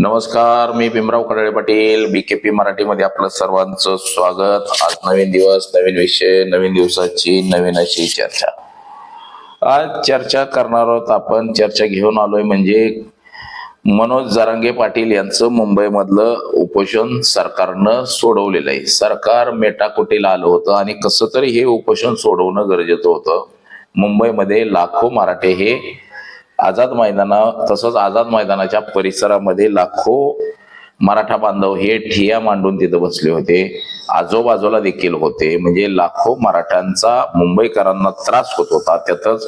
नमस्कार मी भीमराव कडाळे पाटील बीकेपी मराठीमध्ये आपलं सर्वांचं स्वागत. आज नवीन दिवस नवीन विषय नवीन दिवसाची नवीन अशी चर्चा. आज चर्चा करणार आहोत आपण. चर्चा घेऊन आलोय म्हणजे मनोज जरांगे पाटील यांचं मुंबईमधलं उपोषण सरकारनं सोडवलेलं आहे. सरकार मेटाकुटीला आलं होतं आणि कसं तरी हे उपोषण सोडवणं गरजेचं होतं. मुंबईमध्ये लाखो मराठे हे आझाद मैदाना तसंच आझाद मैदानाच्या परिसरामध्ये लाखो मराठा बांधव हे ठिया मांडून तिथं बसले होते. आजूबाजूला देखील होते. म्हणजे लाखो मराठ्यांचा मुंबईकरांना त्रास होत होता. त्यातच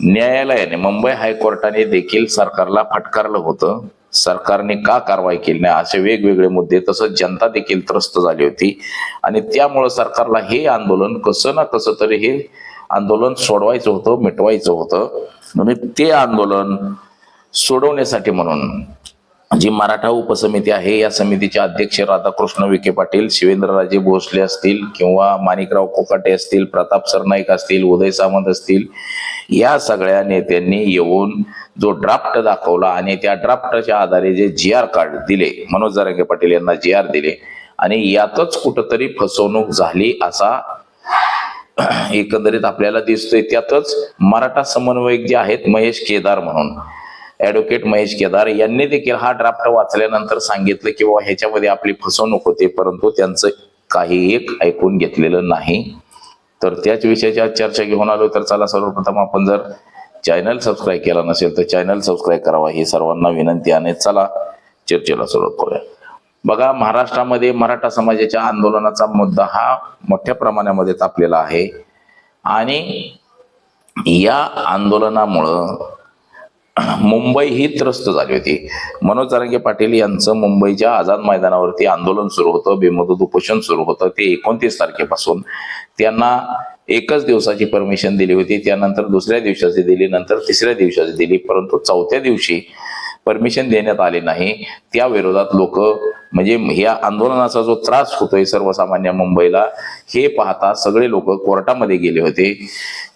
न्यायालयाने मुंबई हायकोर्टाने देखील सरकारला फटकारलं होतं. सरकारने का कारवाई केली नाही? असे वेगवेगळे मुद्दे तसंच जनता देखील त्रस्त झाली होती. आणि त्यामुळं सरकारला हे आंदोलन कसं ना कसं तरी हे आंदोलन सोडवायचं होतं मिटवायचं होतं. आणि ते आंदोलन सोडवण्यासाठी म्हणून जी मराठा उपसमिती आहे या समितीचे अध्यक्ष राधाकृष्ण विखे पाटील शिवेंद्रराजे भोसले असतील किंवा माणिकराव कोकाटे असतील प्रताप सरनाईक असतील उदय सामंत असतील या सगळ्या नेत्यांनी येऊन जो ड्राफ्ट दाखवला आणि त्या ड्राफ्टच्या आधारे जे जी आर कार्ड दिले मनोज जरांगे पाटील यांना जी आर दिले आणि यातच कुठंतरी फसवणूक झाली असा एकंदरीत आपल्याला दिसतोय त्यातच मराठा समन्वयक जे आहेत महेश केदार म्हणून. ऍडव्होकेट महेश केदार यांनी देखील हा ड्राफ्ट वाचल्यानंतर सांगितलं की बाबा ह्याच्यामध्ये आपली फसवणूक होते परंतु त्यांचं काही एक ऐकून घेतलेलं नाही. तर त्याच विषयाची आज चर्चा घेऊन आलो तर चला सर्वप्रथम आपण जर चॅनल सबस्क्राईब केला नसेल तर चॅनल सबस्क्राईब करावा. ही सर्वांना विनंती आणि चला चर्चेला सुरुवात करूया. बघा महाराष्ट्रामध्ये मराठा समाजाच्या आंदोलनाचा मुद्दा हा मोठ्या प्रमाणामध्ये तापलेला आहे. आणि या आंदोलनामुळं मुंबई ही त्रस्त झाली होती. मनोज जारंगे पाटील यांचं मुंबईच्या आझाद मैदानावरती आंदोलन सुरू होतं बेमुदत उपोषण सुरू होतं. ते एकोणतीस तारखेपासून त्यांना एकच दिवसाची परमिशन दिली होती. त्यानंतर दुसऱ्या दिवसाची दिली नंतर तिसऱ्या दिवसाची दिली परंतु चौथ्या दिवशी परमिशन देण्यात आले नाही. त्या विरोधात लोक म्हणजे या आंदोलनाचा जो त्रास होतोय सर्वसामान्य मुंबईला हे पाहता सगळे लोक कोर्टामध्ये गेले होते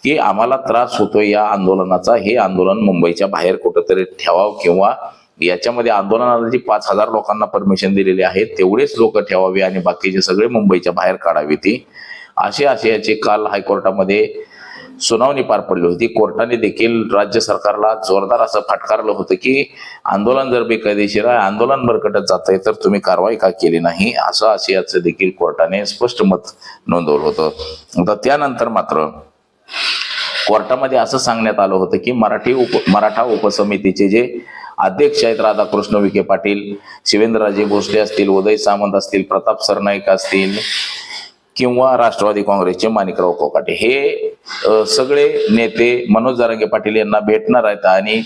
की आम्हाला त्रास होतोय या आंदोलनाचा हे आंदोलन मुंबईच्या बाहेर कुठंतरी ठेवावं किंवा याच्यामध्ये आंदोलनाला जी पाच हजार लोकांना परमिशन दिलेली आहे तेवढेच लोक ठेवावे आणि बाकीचे सगळे मुंबईच्या बाहेर काढावी ती. असे आशयाचे काल हायकोर्टामध्ये सुनावणी पार पडली होती. कोर्टाने देखील राज्य सरकारला जोरदार असं फटकारलं होतं की आंदोलन जर बेकायदेशीर आहे आंदोलन बरकटत जात आहे तर तुम्ही कारवाई का केली नाही? असं आशियाचं देखील कोर्टाने स्पष्ट मत नोंदवलं होतं. आता त्यानंतर मात्र कोर्टामध्ये असं सांगण्यात आलं होतं की मराठी उप मराठा उपसमितीचे जे अध्यक्ष आहेत राधाकृष्ण विखे पाटील शिवेंद्रराजे भोसले असतील उदय सामंत असतील प्रताप सरनाईक असतील किंवा राष्ट्रवादी काँग्रेसचे माणिकराव कोकाटे. हे सगळे नेते मनोज जारंगे पाटील यांना भेटणार आहेत आणि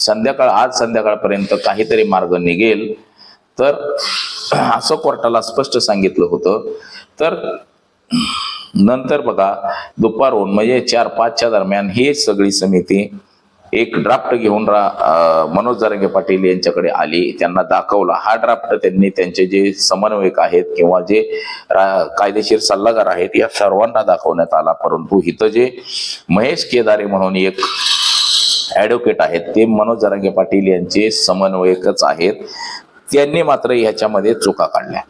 संध्याकाळ आज संध्याकाळपर्यंत काहीतरी मार्ग निघेल. तर असं कोर्टाला स्पष्ट सांगितलं होतं. तर नंतर बघा दुपारहून म्हणजे चार पाचच्या दरम्यान ही सगळी समिती एक ड्राफ्ट घेऊन रा मनोज जारंगे पाटील यांच्याकडे आली. त्यांना दाखवला. हा ड्राफ्ट त्यांनी त्यांचे जे समन्वयक आहेत किंवा जे रा- कायदेशीर सल्लागार आहेत या सर्वांना दाखवण्यात आला. परंतु इथं जे महेश केदारे म्हणून एक ऍडव्होकेट आहेत ते मनोज जरंगे पाटील यांचे समन्वयकच आहेत. त्यांनी मात्र ह्याच्यामध्ये चुका काढल्या.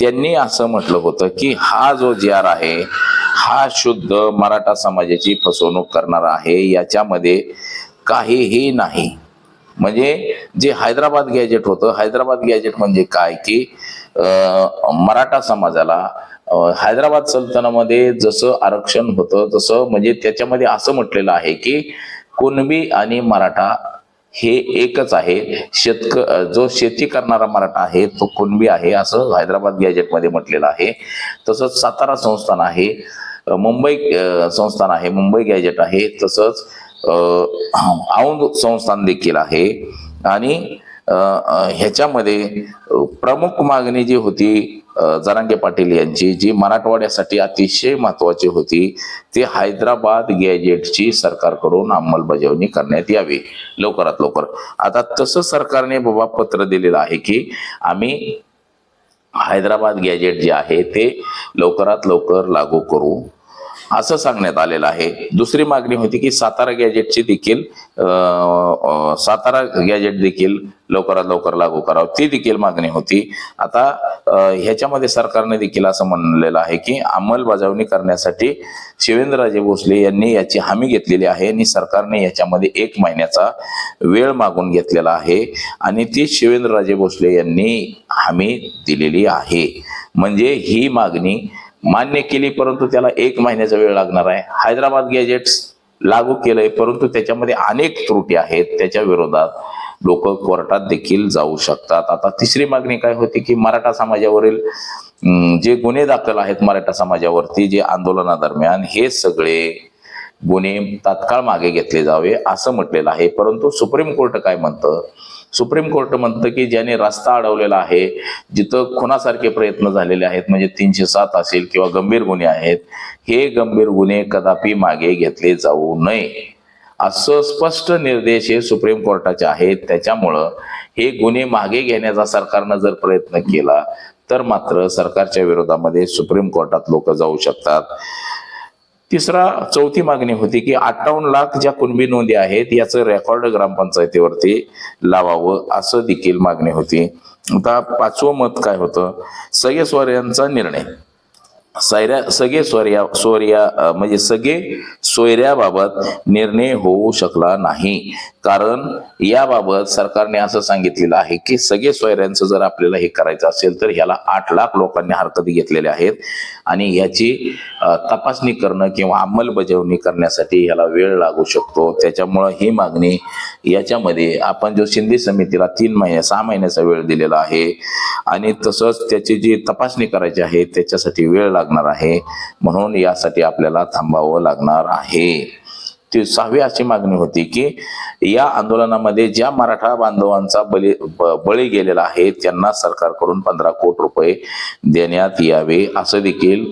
त्यांनी असं म्हटलं होतं की हा जो जी आर आहे हा शुद्ध मराठा समाजाची फसवणूक करणारा आहे. याच्यामध्ये काहीही नाही. म्हणजे जे हैदराबाद गॅजेट होतं हैदराबाद गॅजेट म्हणजे काय की मराठा समाजाला हैदराबाद सल्तनामध्ये जसं आरक्षण होतं तसं म्हणजे त्याच्यामध्ये असं म्हटलेलं आहे की कुणबी आणि मराठा हे एकच आहे. शेतक जो शेती करणारा मराठा आहे तो कुणबी आहे असं हैदराबाद गॅजेटमध्ये म्हटलेलं आहे. तसंच सातारा संस्थान आहे मुंबई संस्थान आहे मुंबई गॅजेट आहे. तसंच औंध संस्थान देखील आहे. आणि ह्याच्यामध्ये प्रमुख मागणी जी होती जरांगे पाटील यांची जी मराठवाड्यासाठी अतिशय महत्वाची होती ती हैदराबाद गॅजेटची सरकारकडून अंमलबजावणी करण्यात यावी लवकरात लवकर. आता तसं सरकारने बाबा पत्र दिलेलं आहे की आम्ही हैदराबाद गॅजेट जे आहे ते लवकरात लवकर लागू करू. असं सांगण्यात आलेलं आहे. दुसरी मागणी होती की सातारा गॅजेटची देखील सातारा गॅजेट देखील लवकरात लवकर लागू करावं. ती देखील मागणी होती. आता ह्याच्यामध्ये सरकारने देखील असं म्हणलेलं आहे की अंमलबजावणी करण्यासाठी शिवेंद्रराजे भोसले यांनी याची हमी घेतलेली आहे आणि सरकारने याच्यामध्ये एक महिन्याचा वेळ मागून घेतलेला आहे आणि ती शिवेंद्रराजे भोसले यांनी हमी दिलेली आहे. म्हणजे ही मागणी मान्य केली परंतु त्याला एक महिन्याचा वेळ लागणार आहे. हैदराबाद गॅजेट्स लागू केलंय परंतु त्याच्यामध्ये अनेक त्रुटी आहेत. त्याच्या विरोधात लोक कोर्टात देखील जाऊ शकतात. आता तिसरी मागणी काय होती की मराठा समाजावरील जे गुन्हे दाखल आहेत मराठा समाजावरती जे आंदोलनादरम्यान हे सगळे गुन्हे तात्काळ मागे घेतले जावे असं म्हटलेलं आहे. परंतु सुप्रीम कोर्ट काय म्हणतं? सुप्रीम कोर्ट म्हणतं की ज्याने रस्ता अडवलेला आहे जिथं खुनासारखे प्रयत्न झालेले आहेत म्हणजे तीनशे सात असेल किंवा गंभीर गुन्हे आहेत हे गंभीर गुन्हे कदापि मागे घेतले जाऊ नये. असं स्पष्ट निर्देश हे सुप्रीम कोर्टाचे आहेत. त्याच्यामुळं हे गुन्हे मागे घेण्याचा सरकारनं जर प्रयत्न केला तर मात्र सरकारच्या विरोधामध्ये सुप्रीम कोर्टात लोक जाऊ शकतात. तिसरा चौथी मागणी होती की अठ्ठावन्न लाख ज्या कुणबी नोंदी आहेत याचं रेकॉर्ड ग्रामपंचायतीवरती लावावं असं देखील मागणी होती. आता पाचवं मत काय होतं? सगळे स्वर्यांचा निर्णय. सैऱ्या सगळे सोर्या सोर्या म्हणजे सगळे सोयऱ्याबाबत निर्णय होऊ शकला नाही. कारण याबाबत सरकारने असं सांगितलेलं आहे की सगळे सोयऱ्यांचं जर आपल्याला हे करायचं असेल तर ह्याला आठ लाख लोकांनी हरकती घेतलेल्या आहेत आणि याची तपासणी करणं किंवा अंमलबजावणी करण्यासाठी ह्याला वेळ लागू शकतो. त्याच्यामुळं ही मागणी याच्यामध्ये आपण जो शिंदे समितीला तीन महिने सहा महिन्याचा वेळ दिलेला आहे आणि तसंच त्याची जी तपासणी करायची आहे त्याच्यासाठी वेळ लागणार आहे. म्हणून यासाठी आपल्याला थांबावं लागणार आहे. ती सहावी अशी मागणी होती की या आंदोलनामध्ये ज्या मराठा बांधवांचा बळी ब- बळी गेलेला आहे त्यांना सरकारकडून पंधरा कोटी रुपये देण्यात यावे असं देखील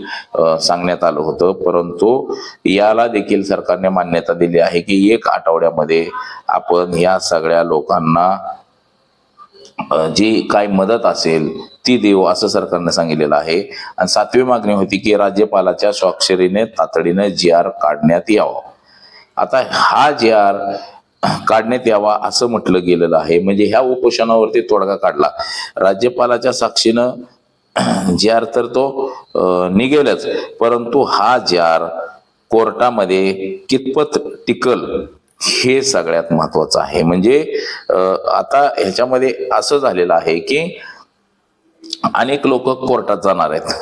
सांगण्यात आलं होतं. परंतु याला देखील सरकारने मान्यता दिली आहे की एक आठवड्यामध्ये आपण या सगळ्या लोकांना जी काय मदत असेल ती देऊ असं सरकारने सांगितलेलं आहे. आणि सातवी मागणी होती की राज्यपालाच्या स्वाक्षरीने तातडीने जी आर काढण्यात यावं. आता हा जी आर काढण्यात यावा असं म्हटलं गेलेलं आहे. म्हणजे ह्या उपोषणावरती तोडगा काढला. राज्यपालाच्या साक्षीनं जी आर तर तो निघेलच. परंतु हा जी आर कोर्टामध्ये कितपत टिकल हे सगळ्यात महत्वाचं आहे. म्हणजे आता ह्याच्यामध्ये असं झालेलं आहे की अनेक लोक कोर्टात जाणार आहेत.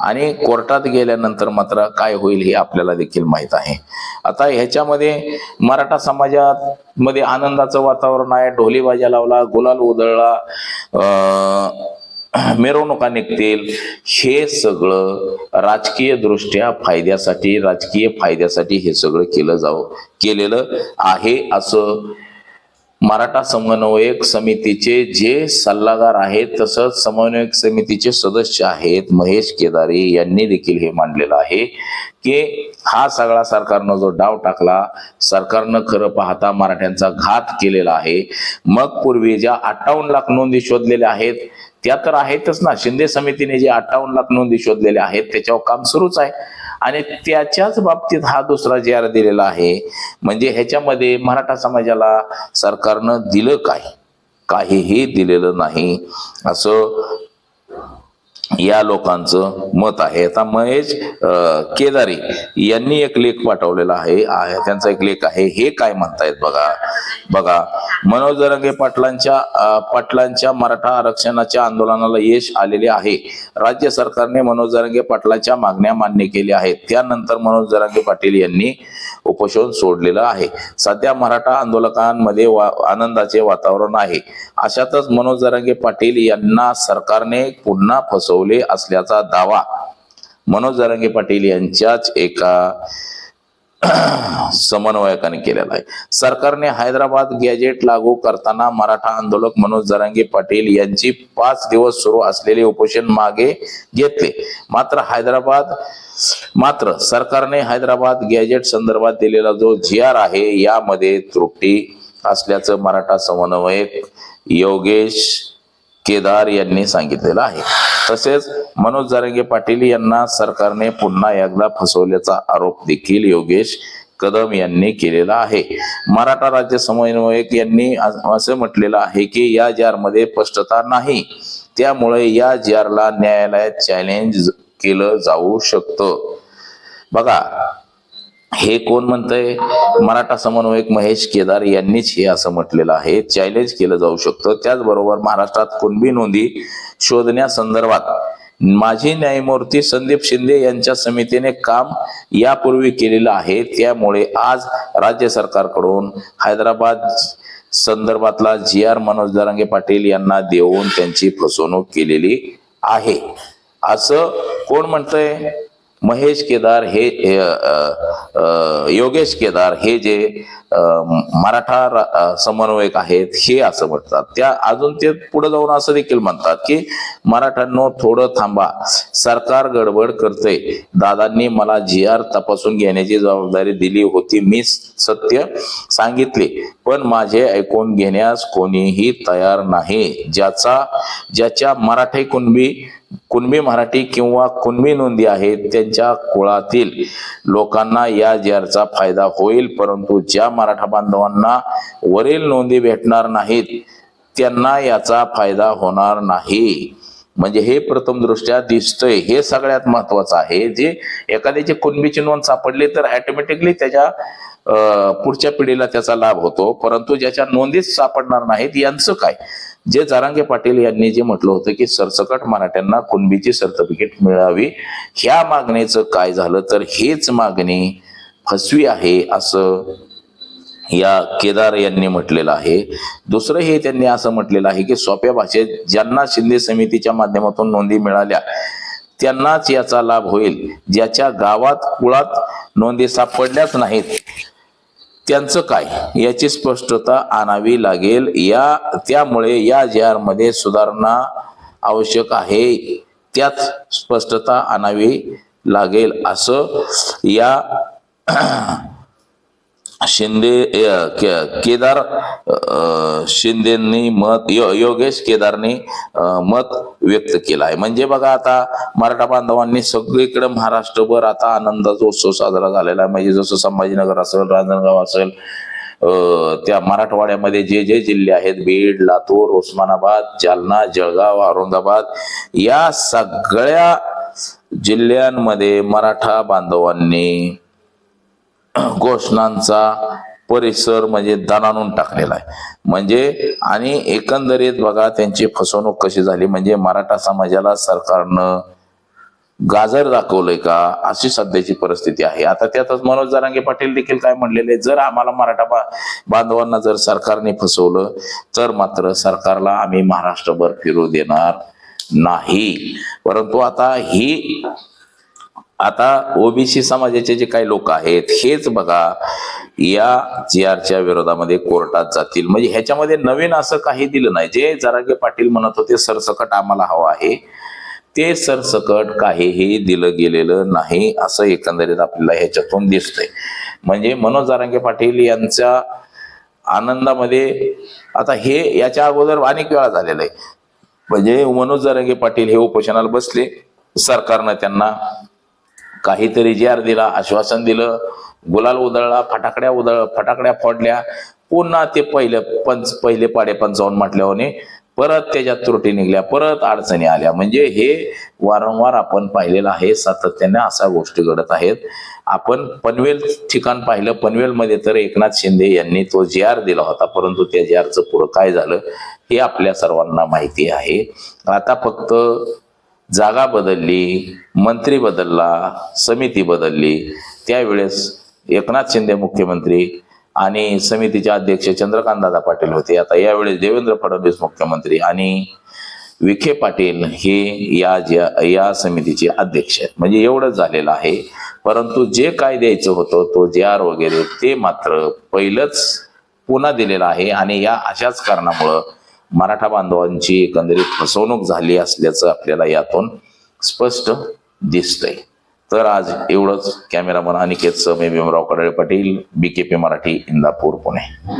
आणि कोर्टात गेल्यानंतर मात्र काय होईल हे आपल्याला देखील माहीत आहे. आता ह्याच्यामध्ये मराठा समाजात मध्ये आनंदाचं वातावरण आहे. ढोली बाजा लावला गुलाल उधळला मिरवणुका निघतील. हे सगळं राजकीय दृष्ट्या फायद्यासाठी राजकीय फायद्यासाठी हे सगळं केलं जावं केलेलं आहे असं मराठा समन्वयक समितीचे जे सल्लागार आहेत तसंच समन्वयक समितीचे सदस्य आहेत महेश केदारे यांनी देखील हे मांडलेलं आहे की हा सगळा सरकारनं जो डाव टाकला सरकारनं खरं पाहता मराठ्यांचा घात केलेला आहे. मग पूर्वी ज्या अठ्ठावन्न लाख नोंदी शोधलेल्या आहेत त्या तर आहेतच ना. शिंदे समितीने जे अठ्ठावन्न लाख नोंदी शोधलेल्या आहेत त्याच्यावर काम सुरूच आहे. आणि त्याच्याच बाबतीत हा दुसरा जी आर दिलेला आहे म्हणजे ह्याच्यामध्ये मराठा समाजाला सरकारनं दिलं काय काहीही दिलेलं नाही. असं या लोकांचं मत आहे. आता महेश केदारी यांनी एक लेख पाठवलेला आहे. त्यांचा एक लेख आहे. हे काय म्हणतायत बघा. बघा मनोज जरंगे पाटलांच्या पाटलांच्या मराठा आरक्षणाच्या आंदोलनाला यश आलेले आहे. राज्य सरकारने मनोज जरंगे पाटलांच्या मागण्या मान्य केल्या आहेत. त्यानंतर मनोज जरांगे पाटील यांनी उपोषण सोडलेलं आहे. सध्या मराठा आंदोलकांमध्ये वा आनंदाचे वातावरण आहे. अशातच मनोज दरंगे पाटील यांना सरकारने पुन्हा फसव फसवले असल्याचा दावा मनोज जरांगे पाटील यांच्याच एका समन्वयकाने केलेला आहे. सरकारने हैदराबाद गॅजेट लागू करताना मराठा आंदोलक मनोज जरांगे पाटील यांची पाच दिवस सुरू असलेले उपोषण मागे घेतले. मात्र हैदराबाद मात्र सरकारने हैदराबाद गॅजेट संदर्भात दिलेला जो जी आर आहे यामध्ये त्रुटी असल्याचं मराठा समन्वयक योगेश केदार यांनी सांगितलेलं आहे. तसेच मनोज जारंगे पाटील यांना सरकारने पुन्हा एकदा फसवल्याचा आरोप देखील योगेश कदम यांनी केलेला आहे. मराठा राज्य समन्वयक यांनी असे म्हटलेलं आहे की या जारमध्ये स्पष्टता नाही. त्यामुळे या जारला न्यायालयात चॅलेंज केलं जाऊ शकतं. बघा हे कोण म्हणतंय? मराठा समन्वयक महेश केदार यांनीच हे असं म्हटलेलं आहे. चॅलेंज केलं जाऊ शकतं. त्याचबरोबर महाराष्ट्रात कुणबी नोंदी शोधण्यासंदर्भात माजी न्यायमूर्ती संदीप शिंदे यांच्या समितीने काम यापूर्वी केलेलं आहे. त्यामुळे आज राज्य सरकारकडून हैदराबाद संदर्भातला जी आर मनोज दरांगे पाटील यांना देऊन त्यांची फसवणूक केलेली आहे. असं कोण म्हणतंय? महेश केदार हे योगेश केदार हे जे मराठा समन्वयक आहेत हे असं म्हणतात. त्या अजून ते पुढे जाऊन असं देखील म्हणतात की मराठ्यांनो थोडं थांबा. सरकार गडबड करते दादांनी मला जी आर तपासून घेण्याची जबाबदारी दिली होती. मी सत्य सांगितले. पण माझे ऐकून घेण्यास कोणीही तयार नाही. ज्याचा ज्याच्या मराठी कुणबी कुणबी मराठी किंवा कुणबी नोंदी आहेत त्यांच्या कुळातील लोकांना या जेरचा फायदा होईल. परंतु ज्या मराठा बांधवांना वरील नोंदी भेटणार नाहीत त्यांना याचा फायदा होणार नाही. म्हणजे हे प्रथम दृष्ट्या दिसतंय. हे सगळ्यात महत्वाचं आहे. जे एखाद्याची कुणबीची नोंद सापडली तर ऑटोमॅटिकली त्याच्या पुढच्या पिढीला त्याचा लाभ होतो. परंतु ज्याच्या नोंदीच सापडणार नाहीत यांचं काय? जे जारांगे पाटील यांनी जे म्हटलं होतं की सरसकट मराठ्यांना कुणबीची सर्टिफिकेट मिळावी ह्या मागणीचं काय झालं? तर हेच मागणी फसवी आहे असं या केदार यांनी म्हटलेलं आहे. दुसरं हे त्यांनी असं म्हटलेलं आहे की सोप्या भाषेत ज्यांना शिंदे समितीच्या माध्यमातून नोंदी मिळाल्या त्यांनाच याचा लाभ होईल. ज्याच्या गावात कुळात नोंदी सापडल्याच नाहीत त्यांचं काय? याची स्पष्टता आणावी लागेल. या त्यामुळे या जे मध्ये सुधारणा आवश्यक आहे त्यात स्पष्टता आणावी लागेल असं या शिंदे के- केदार शिंदेंनी शिंदेनी मत यो- योगेश केदारनी मत व्यक्त केलं आहे. म्हणजे बघा आता मराठा बांधवांनी सगळीकडे महाराष्ट्रभर आता आनंदाचा उत्सव साजरा झालेला आहे. म्हणजे जसं संभाजीनगर असेल रांजणगाव असेल त्या मराठवाड्यामध्ये जे जे जिल्हे आहेत बीड लातूर उस्मानाबाद जालना जळगाव औरंगाबाद या सगळ्या जिल्ह्यांमध्ये मराठा बांधवांनी घोषणांचा परिसर म्हणजे दणाणून टाकलेला आहे. म्हणजे आणि एकंदरीत बघा त्यांची फसवणूक कशी झाली? म्हणजे मराठा समाजाला सरकारनं गाजर दाखवलंय का? अशी सध्याची परिस्थिती आहे. आता त्यातच मनोज जरांगे पाटील देखील काय म्हणलेले जर आम्हाला मराठा बांधवांना जर सरकारने फसवलं तर मात्र सरकारला आम्ही महाराष्ट्रभर फिरू देणार नाही. परंतु आता ही आता ओबीसी समाजाचे जे काही लोक आहेत हेच बघा या जी आरच्या विरोधामध्ये कोर्टात जातील. म्हणजे ह्याच्यामध्ये नवीन असं काही दिलं नाही. जे जरागे पाटील म्हणत होते सरसकट आम्हाला हवं आहे ते सरसकट काहीही दिलं गेलेलं नाही असं एकंदरीत आपल्याला ह्याच्यातून दिसतंय. म्हणजे मनोज जारांगे पाटील यांच्या आनंदामध्ये आता हे याच्या अगोदर अनेक वेळा झालेलं आहे. म्हणजे मनोज जारंगे पाटील हे उपोषणाला बसले सरकारनं त्यांना काहीतरी जी आर दिला आश्वासन दिलं गुलाल उधळला फटाकड्या उधळ फटाकड्या फोडल्या पुन्हा ते पहिले पंच पहिले पाडे पंचावन्न म्हटल्याने परत त्याच्यात त्रुटी निघल्या परत अडचणी आल्या. म्हणजे हे वारंवार आपण पाहिलेलं आहे सातत्याने अशा गोष्टी घडत आहेत. आपण पनवेल ठिकाण पाहिलं पनवेलमध्ये तर एकनाथ शिंदे यांनी तो जे आर दिला होता परंतु त्या जे आरचं पुढं काय झालं हे आपल्या सर्वांना माहिती आहे. आता फक्त जागा बदलली मंत्री बदलला समिती बदलली त्यावेळेस एकनाथ शिंदे मुख्यमंत्री आणि समितीचे अध्यक्ष चंद्रकांतदादा पाटील होते. आता यावेळेस देवेंद्र फडणवीस मुख्यमंत्री आणि विखे पाटील हे या ज्या या समितीचे अध्यक्ष आहेत. म्हणजे एवढंच झालेलं आहे. परंतु जे काय द्यायचं होतं तो जे आर वगैरे ते मात्र पहिलंच पुन्हा दिलेलं आहे आणि या अशाच कारणामुळं मराठा बांधवांची एकंदरीत फसवणूक झाली असल्याचं आपल्याला यातून स्पष्ट दिसतंय. तर आज एवढंच. Cameraman Aniket Same Bhimrao Kadle Patil P Marathi Indapur Pune.